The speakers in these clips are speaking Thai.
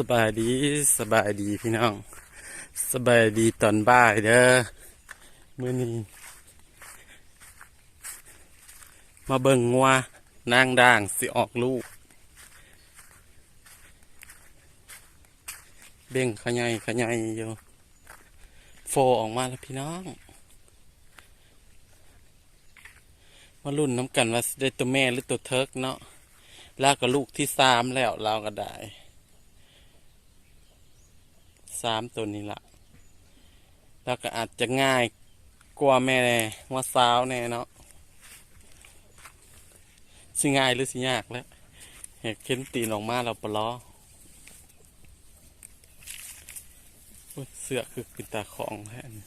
สบายดีสบายดีพี่น้อง สบายดีตอนบ่ายเด้อมื้อนี้มาเบิ่งงัวนางด่างสิออกลูก เบ่งขยายขยายอยู่โฟออกมาแล้วพี่น้อง มารุ่นน้ำกันว่าได้ตัวแม่หรือตัวเทิกเนาะแล้วก็ลูกที่สามแล้วเราก็ได้ สามตัวนี้ละแล้วก็อาจจะง่ายกว่าแม่ว่าสาวแน่เนาะสิง่ายหรือสิยากแล้วเห็ดเข็นตีนออกมาเราปล้อเสือคือปินตาของแท้นี่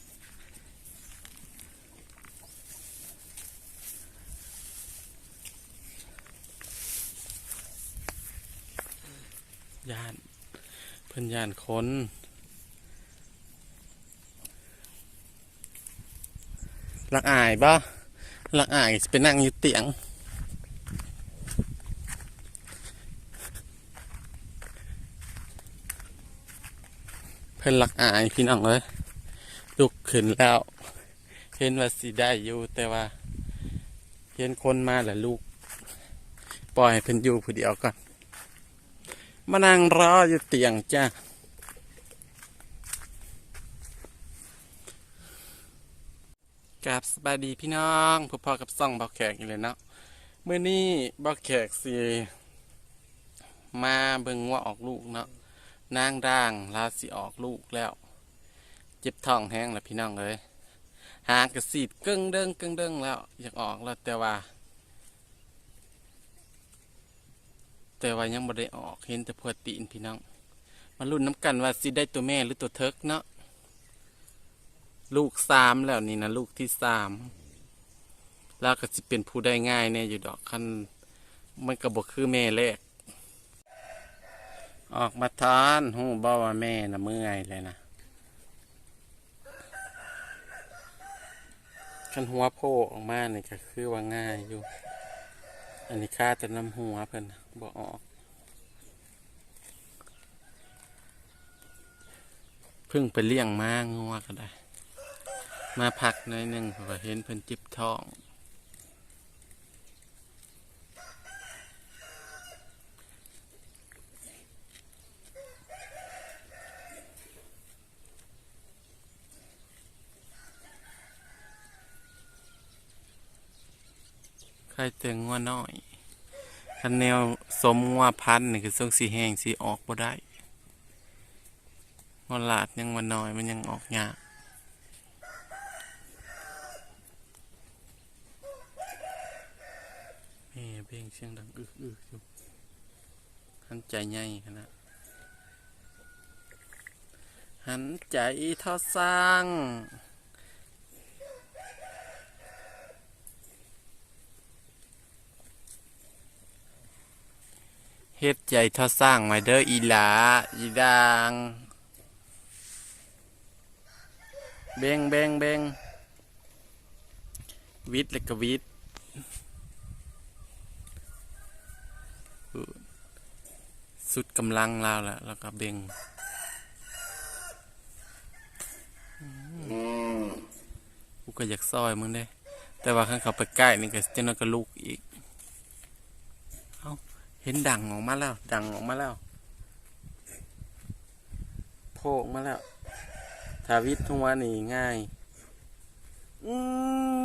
ยานเพิ่นยานคน ลักอายบ่ลักอายสิไปนั่งอยู่เตียง เพิ่นลักอายพี่น้องเอ้ยลุกขึ้นแล้ว เห็นว่าสิได้อยู่แต่ว่า เห็นคนมาแล้วลูก ปล่อยเพิ่นอยู่ผู้เดียวก่อนมานั่งรออยู่เตียงจ้า กับสบายดีพี่น้องพอพอกับซ่องบอกแขกอีกเลยเนาะเมื่อนี้บอกแขกสิมาเบิ่งว่าออกลูกเนาะนางด่างลาสิออกลูกแล้ว เจ็บท้องแห้งแล้วพี่น้องเอ้ยหางกระสีดกึ่งเด้งกึ่งเด้งแล้ว อยากออกแล้วแต่ว่า แต่ว่ายังบ่ได้ออกเห็นแต่พวดตีนพี่น้อง มาลุ้นน้ำกันว่าสิได้ตัวแม่หรือตัวเทิกเนาะ ลูกสามแล้วนี่นะลูกที่สามแล้วก็สิเป็นผู้ได้ง่ายเนี่ยอยู่ดอกคันมันก็บอกคือแม่แรกออกมาทานหูบ่าว่าแม่นะเมื่อยเลยนะคันหัวโผล่ออกมาเนี่ก็คือว่าง่ายอยู่ อันนี้ค่าแต่น้ำหัวเพิ่นบ่ออกพิ่งไปเลี้ยงมางัวก็ได้ มาพักหน่อยหนึ่งเพราะว่าเห็นเพิ่นจิบท้องใครเตึงงัวน้อยคันแนวสมงัวพันนี่คือส่งสีแห้งสีออกบ่ได้งัวหลาดยังวันน้อยมันยังออกยาก เบ่งเสียงดังอึกอึกอยู่หันใจใหญ่ขนาดหันใจท่าสร้างเฮ็ดใจท่าสร้างไว้เด้ออีหลาอีดางเบงเบงเบงวิทย์แล้วก็วิทย์ สุดกำลังเราแล้วแล้วก็เบงกูก็อยากซอยมึงเด้ แต่ว่าข้างเขาไปใกล้นี่ก็เจ้านั่นก็ลูกอีกเห็นดังออกมาแล้ว ดังออกมาแล้วโผล่ออกมาแล้วทาวิททุกวันนี่ง่าย อืม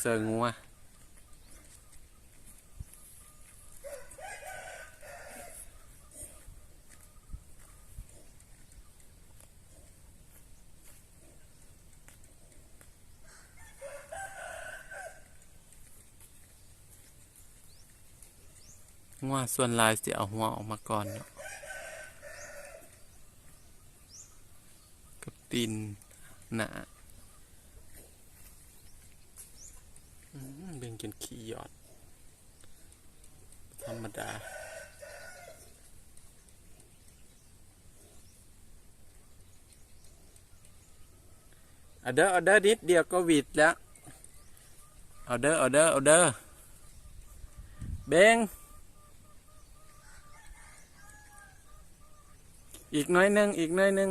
เบ่งเซิงงัวงัวส่วนลายเสิเอาหัวออกมาก่อนเนาะกับตีนหนา จนขี้ยอด ธรรมดาเอาเดอร์เอาเดอร์นิดเดียวก็วิดแล้วเอาเดอร์เอาเดอร์เอาเดอร์เบงอีกน้อยหนึ่งอีกน้อยหนึ่ง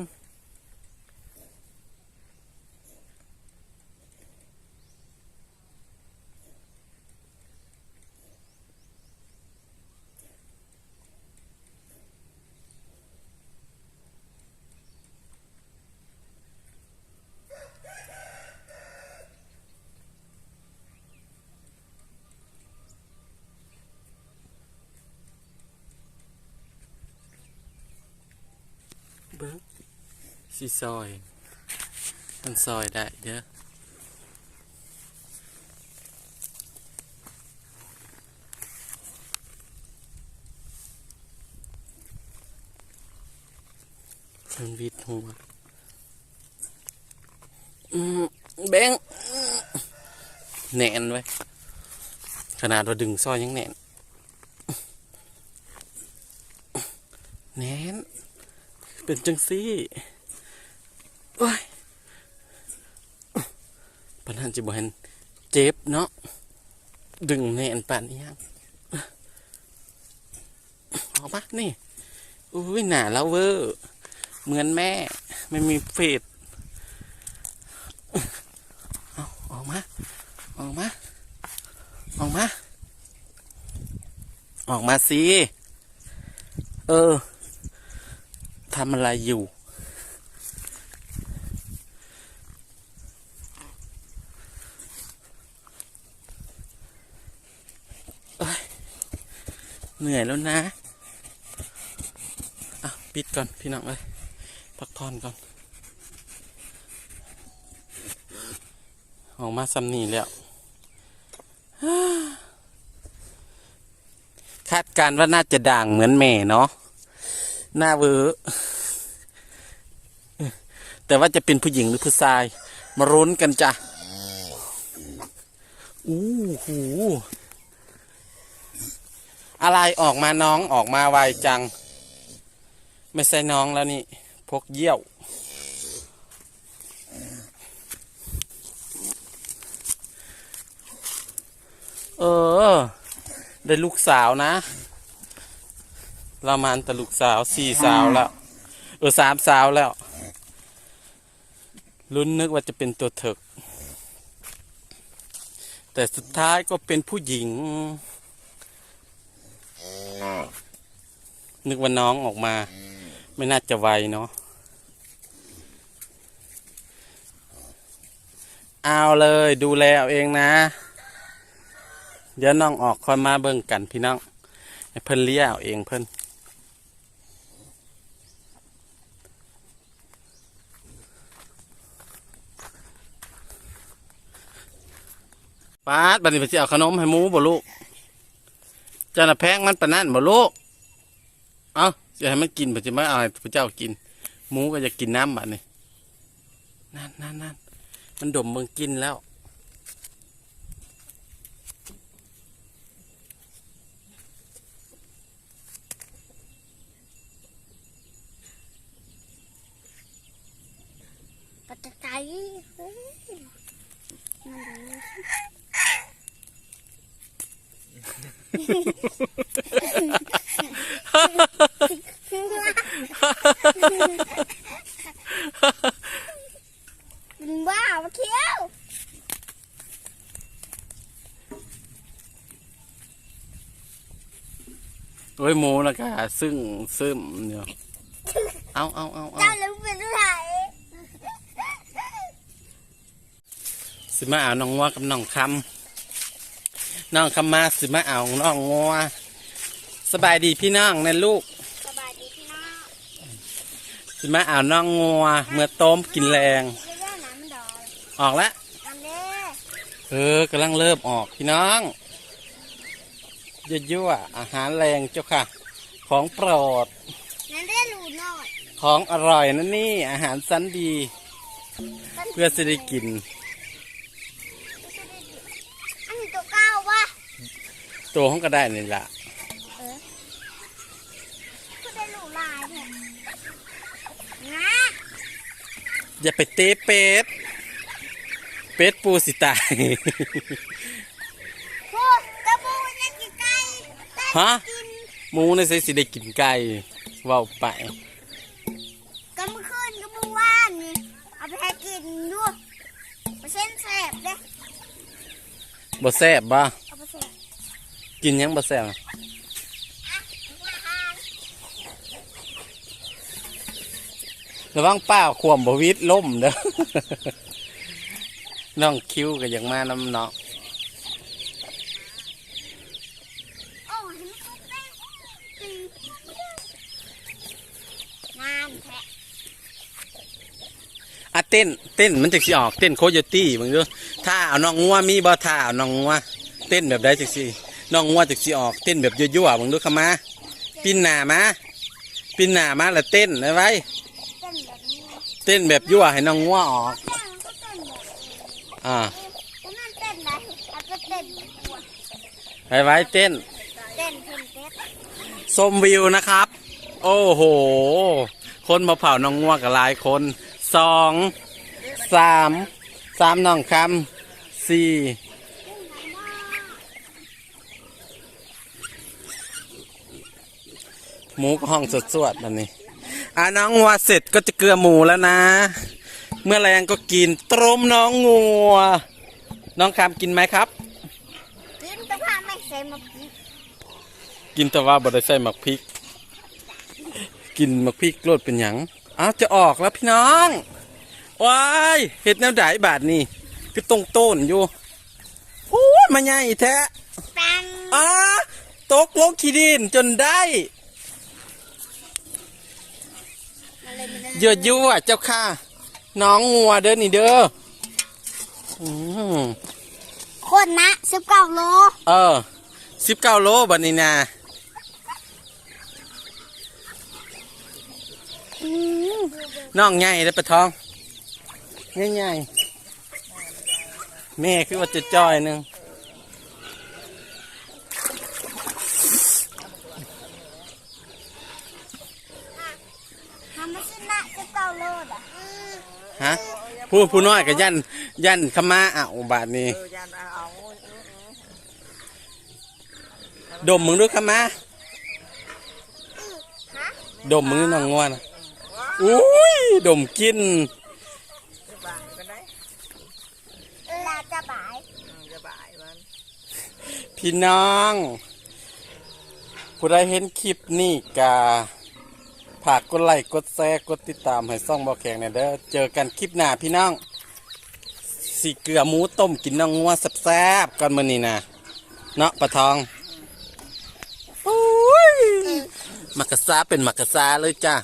สีซอย มันซอยได้เด้อมันวิดหัวอืมแบงแหนนไว้ ขนาดเราดึงซอยยังแหนนแหนนเป็นจังซี่โอ้ย ปัญหาจิบเห็นเจ็บเนาะดึงแน่นปานนี้ยังออกปะนี่อุ้ยหนาแล้วเวอร์เหมือนแม่ ไม่มีเฟดเอาออกมาออกมาออกมา ออกมาสิ เออทำอะไรอยู่ เหนื่อยแล้วนะอะปิดก่อนพี่น้องเอ้ยพักผ่อนก่อน ออกมาซ้ำนีแล้วคาดการณ์ว่าน่าจะด่างเหมือนแม่เนาะหน้าเวอร์แต่ว่าจะเป็นผู้หญิงหรือผู้ชาย มารุ้นกันจ้ะอู้หู อะไรออกมาน้องออกมาไวจัง ไม่ใช่น้องแล้วนี่ พกเยี่ยว เออ ได้ลูกสาวนะเรามันแต่ลูกสาวสี่สาวแล้ว เออสามสาวแล้วลุ้นนึกว่าจะเป็นตัวเถกแต่สุดท้ายก็เป็นผู้หญิง นึกว่าน้องออกมา ไม่น่าจะไวเนาะเอาเลยดูแลเอาเองนะ เดี๋ยวน้องออกค่อยมาเบิ่งกันพี่น้องเพิ่นเลี้ยเอาเองเพิ่นป้าบัดนี้ไปสิเอขนมให้หมูบ่ลูก เจ้าน่ะแพงมันปานนั้นบ่ลูกเอาจะให้มันกินบ่สิมาเอาพระเจ้ากิน หมูก็จะกินน้ำบัดนี้นั่นนั่นนั่นมันดมมึงกินแล้ว ปัจจัยเฮ้ยมันดูเป็น บ้ามาเคี้ยวโอ้ยหมูนะกะซึ่งซึมเนี่ยเอาเอาเอาเอาเจ้ารู้เป็นอะไรสิมาเอาน้องงัวกับน้องคำ น้องคำมาสิมาเอาน้องงัวสบายดีพี่น้องนะลูกสบายดีพี่น้องสิมาเอาน้องงัวเมื่อต้มกินแรงออกแล้วเออกำลังเริ่มออกพี่น้องยั่วๆอาหารแรงเจ้าค่ะ ของโปรดนั่นได้รูนอยของอร่อยนั่นนี่อาหารชั้นดี เพื่อจะได้กินนี้ตัวเก้าวะ ตัวของก็ได้นี่แหละก็ได้รู้ลายเนี่ยนะอย่าไปเตะเป็ด เป็ดปูสิตาย พูดกระบูยังกินไก่แต่ฮะ กินหมูในใส่สิได้กินไก่เว้าไปก็เมื่อคืนก็เมื่อวานนี่เอาไปให้กินด้วยไปเส้นแสบเด้บ่แซ่บบ่เอาไปแสบ กินยังบ่แซ่บอะอาหระวังป้าขวมบวิดล่มเด้อน้องคิวก็อยากมานำเนาะโอ้ยมันก็เป็นตีงอะเต้นเต้นมันจักสิออกเต้นโคโยตี้มึงดูถ้าเอาน้องงัวมีบ่ถ้าเอาน้องงัวเต้นแบบใดจักสิ น้องงัวจักสิออกเต้นแบบยั่วๆมึงดูเข้ามา ปิ้นหน้ามาปิ้นหน้ามาแล้วเต้นได้ไว้ เต้นแบบยั่วให้น้องงัวออก อ่าได้เอาไปเต้นหัวไว้ไว้เต้นส้มเต้นชมวิวนะครับ โอ้โห คนมาเผาน้องงัวกับหลายคนสองสามสามน้องคำสี่ หมูก็ห้องสดสวดๆแบบนี้อ่าน้องงัวเสร็จก็จะเกลือหมูแล้วนะ เมื่อแรงก็กินตรมน้องงัว น้องคำกินไหมครับ กินแต่ผ้าไม่ใส่มาพีกกินแต่ว่าบ่ได้ใส่หมักพริก กินหมักพริกโลดเป็นหยังอ้าวจะออกแล้วพี่น้องว้ายเห็ดแนวไดบาทนี่คือตรงต้นอยู่โอ้ยมาใหญ่แท้ปังอ้าตกลงขี้ดินจนได้ มา เลยมาเลยเยอะยั่วเจ้าค่ะ น้องงัวเด้อนี่เด้ออืมคนนะสิบเก้าโล เออสิบเก้าโลบัดนี้นะอืมน้องใหญ่เลยปะทองใหญ่ๆแม่คือว่าจะจ้อยหนึง ทำมาสิ นะสิบเก้าโลอะฮะผู้ผู้น้อยกับยันยันขมาอ่าวบาทนี้ เออยันเอาเอาดมมึงด้วยขมาฮะดมมึงด้วยน้องงวนอุ้ยดมกิน จะบ่ายกันได้ลาจะบ่ายอืมจะบ่ายมันพี่น้อง ผู้ใดเห็นคลิปนี้กา ฝากกดไลค์กดแชร์กดติดตามให้ซ่องบ่อแข็งเนี่ยเด้อเจอกันคลิปหน้าพี่น้องสีเกลือหมูต้มกินน้องงัวแซ่บๆกันมื้อนี้นะเนาะปะทองอุ้ยมักกะซาเป็นมักกะซาเลยจ้าอ